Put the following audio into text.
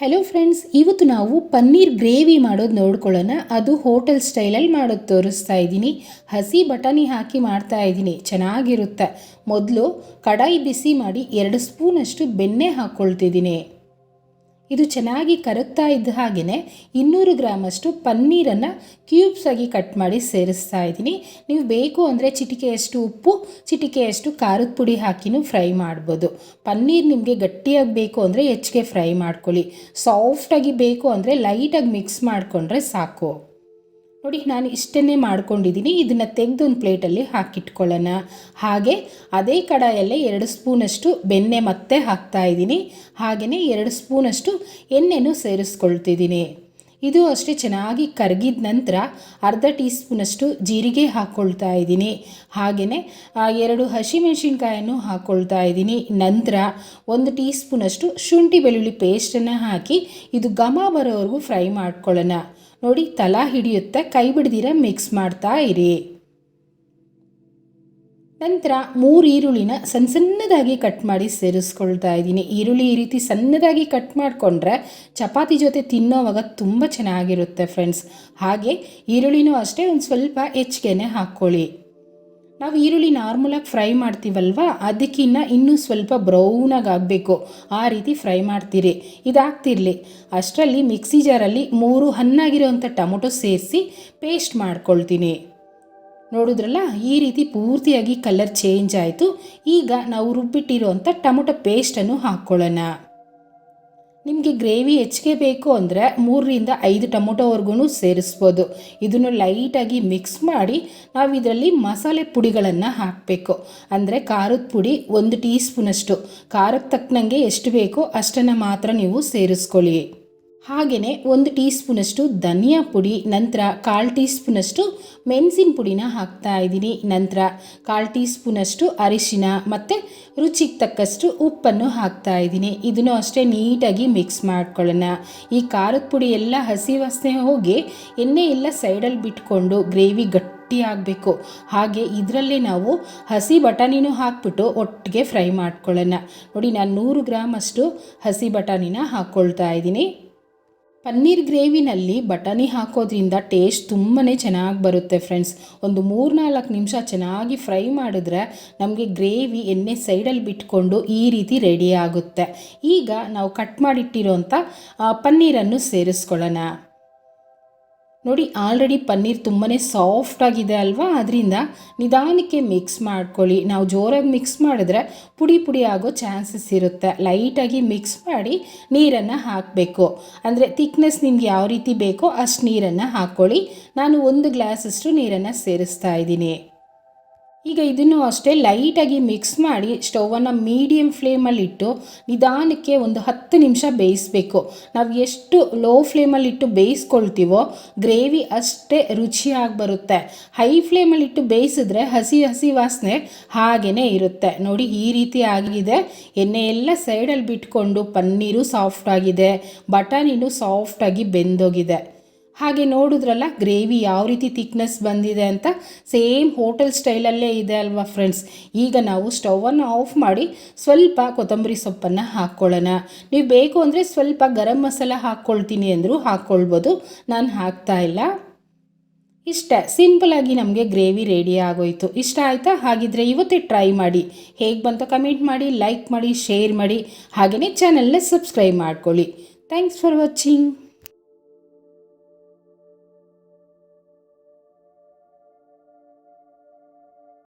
Hello friends ಇವತ್ತು ನಾವು paneer gravy ಮಾಡೋದು ನೋಡ್ಕೊಳ್ಳೋಣ. ಅದು ಹೋಟೆಲ್ ಸ್ಟೈಲಲ್ಲಿ ಮಾಡೋದು ತೋರಿಸ್ತಾ ಇದ್ದೀನಿ. ಹಸಿ ಬಟಾಣಿ ಹಾಕಿ ಮಾಡ್ತಾ ಇದ್ದೀನಿ. ಚೆನ್ನಾಗಿರುತ್ತೆ. ಮೊದಲು ಕಡಾಯಿ ಬಿಸಿ ಮಾಡಿ ಎರಡು ಸ್ಪೂನಷ್ಟು ಬೆಣ್ಣೆ ಹಾಕ್ಕೊಳ್ತಿದ್ದೀನಿ. ಇದು ಚೆನ್ನಾಗಿ ಕರಗ್ತಾ ಇದ್ದ ಹಾಗೆಯೇ ಇನ್ನೂರು ಗ್ರಾಮಷ್ಟು ಪನ್ನೀರನ್ನು ಕ್ಯೂಬ್ಸ್ ಆಗಿ ಕಟ್ ಮಾಡಿ ಸೇರಿಸ್ತಾ ಇದ್ದೀನಿ. ನೀವು ಬೇಕು ಅಂದರೆ ಚಿಟಿಕೆಯಷ್ಟು ಉಪ್ಪು, ಚಿಟಿಕೆಯಷ್ಟು ಖಾರದ ಪುಡಿ ಹಾಕಿನೂ ಫ್ರೈ ಮಾಡ್ಬೋದು. ಪನ್ನೀರ್ ನಿಮಗೆ ಗಟ್ಟಿಯಾಗಿ ಬೇಕು ಅಂದರೆ ಹೆಚ್ಚಿಗೆ ಫ್ರೈ ಮಾಡ್ಕೊಳ್ಳಿ. ಸಾಫ್ಟಾಗಿ ಬೇಕು ಅಂದರೆ ಲೈಟಾಗಿ ಮಿಕ್ಸ್ ಮಾಡಿಕೊಂಡ್ರೆ ಸಾಕು. ನೋಡಿ, ನಾನು ಇಷ್ಟನ್ನೇ ಮಾಡ್ಕೊಂಡಿದ್ದೀನಿ. ಇದನ್ನು ತೆಗೆದು ಒಂದು ಪ್ಲೇಟಲ್ಲಿ ಹಾಕಿಟ್ಕೊಳ್ಳೋಣ. ಹಾಗೆ ಅದೇ ಕಡಾಯಲ್ಲೇ ಎರಡು ಸ್ಪೂನಷ್ಟು ಬೆಣ್ಣೆ ಮತ್ತೆ ಹಾಕ್ತಾ ಇದ್ದೀನಿ. ಹಾಗೆಯೇ ಎರಡು ಸ್ಪೂನಷ್ಟು ಎಣ್ಣೆನೂ ಸೇರಿಸ್ಕೊಳ್ತಿದ್ದೀನಿ. ಇದು ಅಷ್ಟೇ ಚೆನ್ನಾಗಿ ಕರಗಿದ ನಂತರ ಅರ್ಧ ಟೀ ಸ್ಪೂನಷ್ಟು ಜೀರಿಗೆ ಹಾಕ್ಕೊಳ್ತಾ ಇದ್ದೀನಿ. ಹಾಗೆಯೇ ಎರಡು ಹಸಿಮೆಣಸಿನ್ಕಾಯನ್ನು ಹಾಕ್ಕೊಳ್ತಾ ಇದ್ದೀನಿ. ನಂತರ ಒಂದು ಟೀ ಸ್ಪೂನಷ್ಟು ಶುಂಠಿ ಬೆಳ್ಳುಳ್ಳಿ ಪೇಸ್ಟನ್ನು ಹಾಕಿ ಇದು ಘಮ ಬರೋವರೆಗೂ ಫ್ರೈ ಮಾಡ್ಕೊಳ್ಳೋಣ. ನೋಡಿ, ತಲಾ ಹಿಡಿಯುತ್ತಾ ಕೈ ಬಿಡ್ದಿರ ಮಿಕ್ಸ್ ಮಾಡ್ತಾ ಇರಿ. ನಂತರ ಮೂರು ಈರುಳ್ಳಿನ ಸಣ್ಣ ಸಣ್ಣದಾಗಿ ಕಟ್ ಮಾಡಿ ಸೇರಿಸ್ಕೊಳ್ತಾ ಇದ್ದೀನಿ. ಈರುಳ್ಳಿ ಈ ರೀತಿ ಸಣ್ಣದಾಗಿ ಕಟ್ ಮಾಡಿಕೊಂಡ್ರೆ ಚಪಾತಿ ಜೊತೆ ತಿನ್ನೋವಾಗ ತುಂಬ ಚೆನ್ನಾಗಿರುತ್ತೆ ಫ್ರೆಂಡ್ಸ್ ಹಾಗೆ ಈರುಳ್ಳಿನೂ ಅಷ್ಟೇ ಒಂದು ಸ್ವಲ್ಪ ಹೆಚ್ಚಿಗೆನೆ ಹಾಕ್ಕೊಳ್ಳಿ. ನಾವು ಈರುಳ್ಳಿ ನಾರ್ಮಲಾಗಿ ಫ್ರೈ ಮಾಡ್ತೀವಲ್ವ? ಅದಕ್ಕಿನ್ನ ಇನ್ನೂ ಸ್ವಲ್ಪ ಬ್ರೌನಾಗಿ ಆಗಬೇಕು. ಆ ರೀತಿ ಫ್ರೈ ಮಾಡ್ತೀರಿ. ಇದಾಗ್ತಿರಲಿ. ಅಷ್ಟರಲ್ಲಿ ಮಿಕ್ಸಿ ಜಾರಲ್ಲಿ ಮೂರು ಹಣ್ಣಾಗಿರೋವಂಥ ಟೊಮೊಟೊ ಸೇರಿಸಿ ಪೇಸ್ಟ್ ಮಾಡ್ಕೊಳ್ತೀನಿ. ನೋಡಿದ್ರಲ್ಲ, ಈ ರೀತಿ ಪೂರ್ತಿಯಾಗಿ ಕಲರ್ ಚೇಂಜ್ ಆಯಿತು. ಈಗ ನಾವು ರುಬ್ಬಿಟ್ಟಿರುವಂಥ ಟೊಮೊಟೊ ಪೇಸ್ಟನ್ನು ಹಾಕ್ಕೊಳ್ಳೋಣ ನಿಮಗೆ ಗ್ರೇವಿ ಹೆಚ್ಚಿಗೆ ಬೇಕು ಅಂದರೆ ಮೂರರಿಂದ ಐದು ಟೊಮೊಟೊವರೆಗೂ ಸೇರಿಸ್ಬೋದು. ಇದನ್ನು ಲೈಟಾಗಿ ಮಿಕ್ಸ್ ಮಾಡಿ ನಾವು ಇದರಲ್ಲಿ ಮಸಾಲೆ ಪುಡಿಗಳನ್ನು ಹಾಕಬೇಕು. ಅಂದರೆ ಖಾರದ ಪುಡಿ ಒಂದು ಟೀ ಸ್ಪೂನಷ್ಟು ಖಾರಕ್ಕೆ ತಕ್ಕನಂಗೆ ಎಷ್ಟು ಬೇಕೋ ಅಷ್ಟನ್ನು ಮಾತ್ರ ನೀವು ಸೇರಿಸ್ಕೊಳ್ಳಿ. ಹಾಗೆಯೇ ಒಂದು ಟೀ ಸ್ಪೂನಷ್ಟು ಧನಿಯಾ ಪುಡಿ, ನಂತರ ಕಾಲು ಟೀ ಸ್ಪೂನಷ್ಟು ಮೆಣಸಿನ ಪುಡಿನ ಹಾಕ್ತಾ ಇದ್ದೀನಿ. ನಂತರ ಕಾಲು ಟೀ ಸ್ಪೂನಷ್ಟು ಅರಿಶಿನ ಮತ್ತು ರುಚಿಗೆ ತಕ್ಕಷ್ಟು ಉಪ್ಪನ್ನು ಹಾಕ್ತಾ ಇದ್ದೀನಿ. ಇದನ್ನು ಅಷ್ಟೇ ನೀಟಾಗಿ ಮಿಕ್ಸ್ ಮಾಡ್ಕೊಳ್ಳೋಣ. ಈ ಖಾರದ ಪುಡಿ ಎಲ್ಲ ಹಸಿ ವಾಸನೆ ಹೋಗಿ ಎಣ್ಣೆ ಎಲ್ಲ ಸೈಡಲ್ಲಿ ಬಿಟ್ಕೊಂಡು ಗ್ರೇವಿ ಗಟ್ಟಿ ಆಗಬೇಕು. ಹಾಗೆ ಇದರಲ್ಲೇ ನಾವು ಹಸಿ ಬಟಾಣಿನೂ ಹಾಕ್ಬಿಟ್ಟು ಒಟ್ಟಿಗೆ ಫ್ರೈ ಮಾಡ್ಕೊಳ್ಳೋಣ. ನೋಡಿ, ನಾನು ನೂರು ಗ್ರಾಮ್ ಅಷ್ಟು ಹಸಿ ಬಟಾಣಿನ ಹಾಕ್ಕೊಳ್ತಾ ಇದ್ದೀನಿ. ಪನ್ನೀರ್ ಗ್ರೇವಿನಲ್ಲಿ ಬಟಾಣಿ ಹಾಕೋದ್ರಿಂದ ಟೇಸ್ಟ್ ತುಂಬಾ ಚೆನ್ನಾಗಿ ಬರುತ್ತೆ ಫ್ರೆಂಡ್ಸ್. ಒಂದು ಮೂರು ನಾಲ್ಕು ನಿಮಿಷ ಚೆನ್ನಾಗಿ ಫ್ರೈ ಮಾಡಿದ್ರೆ ನಮಗೆ ಗ್ರೇವಿ ಎಣ್ಣೆ ಸೈಡಲ್ಲಿ ಬಿಟ್ಕೊಂಡು ಈ ರೀತಿ ರೆಡಿ ಆಗುತ್ತೆ. ಈಗ ನಾವು ಕಟ್ ಮಾಡಿಟ್ಟಿರೋಂಥ ಪನ್ನೀರನ್ನು ಸೇರಿಸ್ಕೊಳ್ಳೋಣ. ನೋಡಿ ಆಲ್ರೆಡಿ ಪನ್ನೀರ್ ತುಂಬಾ ಸಾಫ್ಟಾಗಿದೆ ಅಲ್ವಾ? ಅದರಿಂದ ನಿಧಾನಕ್ಕೆ ಮಿಕ್ಸ್ ಮಾಡ್ಕೊಳ್ಳಿ. ನಾವು ಜೋರಾಗಿ ಮಿಕ್ಸ್ ಮಾಡಿದ್ರೆ ಪುಡಿ ಪುಡಿ ಆಗೋ ಚಾನ್ಸಸ್ ಇರುತ್ತೆ. ಲೈಟಾಗಿ ಮಿಕ್ಸ್ ಮಾಡಿ ನೀರನ್ನು ಹಾಕಬೇಕು. ಅಂದರೆ ತಿಕ್ನೆಸ್ ನಿಮ್ಗೆ ಯಾವ ರೀತಿ ಬೇಕೋ ಅಷ್ಟು ನೀರನ್ನು ಹಾಕ್ಕೊಳ್ಳಿ ನಾನು ಒಂದು ಗ್ಲಾಸಷ್ಟು ನೀರನ್ನು ಸೇರಿಸ್ತಾ ಇದ್ದೀನಿ. ಈಗ ಇದನ್ನು ಅಷ್ಟೇ ಲೈಟಾಗಿ ಮಿಕ್ಸ್ ಮಾಡಿ ಸ್ಟೌವನ್ನು ಮೀಡಿಯಮ್ ಫ್ಲೇಮಲ್ಲಿಟ್ಟು ನಿಧಾನಕ್ಕೆ ಒಂದು ಹತ್ತು ನಿಮಿಷ ಬೇಯಿಸಬೇಕು. ನಾವು ಎಷ್ಟು ಲೋ ಫ್ಲೇಮಲ್ಲಿಟ್ಟು ಬೇಯಿಸ್ಕೊಳ್ತೀವೋ ಗ್ರೇವಿ ಅಷ್ಟೇ ರುಚಿಯಾಗಿ ಬರುತ್ತೆ. ಹೈ ಫ್ಲೇಮಲ್ಲಿಟ್ಟು ಬೇಯಿಸಿದ್ರೆ ಹಸಿ ಹಸಿ ವಾಸನೆ ಹಾಗೇ ಇರುತ್ತೆ. ನೋಡಿ ಈ ರೀತಿ ಆಗಿದೆ. ಎಣ್ಣೆ ಎಲ್ಲ ಸೈಡಲ್ಲಿ ಬಿಟ್ಕೊಂಡು ಪನ್ನೀರು ಸಾಫ್ಟ್ ಆಗಿದೆ. ಬಟಾಣಿನೂ ಸಾಫ್ಟಾಗಿ ಬೆಂದೋಗಿದೆ. ಹಾಗೆ ನೋಡಿದ್ರಲ್ಲ, ಗ್ರೇವಿ ಯಾವ ರೀತಿ ತಿಕ್ನೆಸ್ ಬಂದಿದೆ ಅಂತ ಸೇಮ್ ಹೋಟೆಲ್ ಸ್ಟೈಲಲ್ಲೇ ಇದೆ ಅಲ್ವಾ ಫ್ರೆಂಡ್ಸ್ ಈಗ ನಾವು ಸ್ಟವನ್ನು ಆಫ್ ಮಾಡಿ ಸ್ವಲ್ಪ ಕೊತ್ತಂಬರಿ ಸೊಪ್ಪನ್ನು ಹಾಕ್ಕೊಳ್ಳೋಣ. ನೀವು ಬೇಕು ಅಂದರೆ ಸ್ವಲ್ಪ ಗರಂ ಮಸಾಲ ಹಾಕ್ಕೊಳ್ತೀನಿ ಅಂದರೂ ಹಾಕ್ಕೊಳ್ಬೋದು. ನಾನು ಹಾಕ್ತಾ ಇಲ್ಲ. ಇಷ್ಟ. ಸಿಂಪಲಾಗಿ ನಮಗೆ ಗ್ರೇವಿ ರೆಡಿ ಆಗೋಯಿತು. ಇಷ್ಟ ಆಯಿತಾ? ಹಾಗಿದ್ರೆ ಇವತ್ತೇ ಟ್ರೈ ಮಾಡಿ. ಹೇಗೆ ಬಂತೋ ಕಮೆಂಟ್ ಮಾಡಿ ಲೈಕ್ ಮಾಡಿ ಶೇರ್ ಮಾಡಿ. ಹಾಗೆಯೇ ಚಾನಲ್ನ ಸಬ್ಸ್ಕ್ರೈಬ್ ಮಾಡ್ಕೊಳ್ಳಿ. Thanks for watching